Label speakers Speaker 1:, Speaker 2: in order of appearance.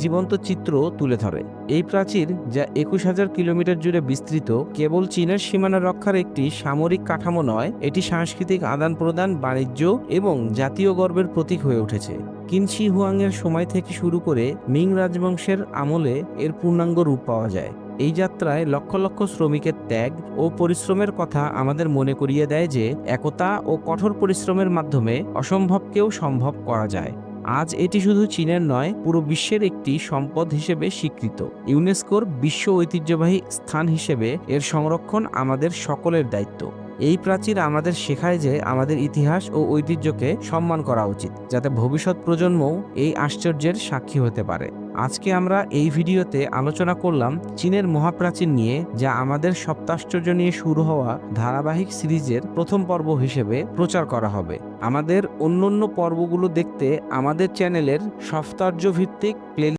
Speaker 1: জীবন্ত চিত্র তুলে ধরে। এই প্রাচীর, যা একুশ হাজার কিলোমিটার জুড়ে বিস্তৃত, কেবল চীনের সীমানা রক্ষার একটি সামরিক কাঠামো নয়, এটি সাংস্কৃতিক আদান প্রদান বাণিজ্য এবং জাতীয় গর্বের প্রতীক হয়ে উঠেছে। কিনশি হুয়াংয়ের সময় থেকে শুরু করে মিং রাজবংশের আমলে এর পূর্ণাঙ্গ রূপ পাওয়া যায়। এই যাত্রায় লক্ষ লক্ষ শ্রমিকের ত্যাগ ও পরিশ্রমের কথা আমাদের মনে করিয়ে দেয় যে, একতা ও কঠোর পরিশ্রমের মাধ্যমে অসম্ভবকেও সম্ভব করা যায়। আজ এটি শুধু চীনের নয়, পুরো বিশ্বের একটি সম্পদ হিসেবে স্বীকৃত। ইউনেস্কোর বিশ্ব ঐতিহ্যবাহী স্থান হিসেবে এর সংরক্ষণ আমাদের সকলের দায়িত্ব। এই প্রাচীর আমাদের শেখায় যে আমাদের ইতিহাস ও ঐতিহ্যকে সম্মান করা উচিত, যাতে ভবিষ্যৎ প্রজন্মও এই আশ্চর্যের সাক্ষী হতে পারে। আজকে আমরা এই ভিডিওতে আলোচনা করলাম চীনের মহাপ্রাচীন নিয়ে, যা আমাদের সপ্তাশ্চর্য নিয়ে শুরু হওয়া ধারাবাহিক সিরিজের প্রথম পর্ব হিসেবে প্রচার করা হবে। আমাদের অন্যান্য পর্বগুলো দেখতে আমাদের চ্যানেলের সপ্তাহ ভিত্তিক প্লে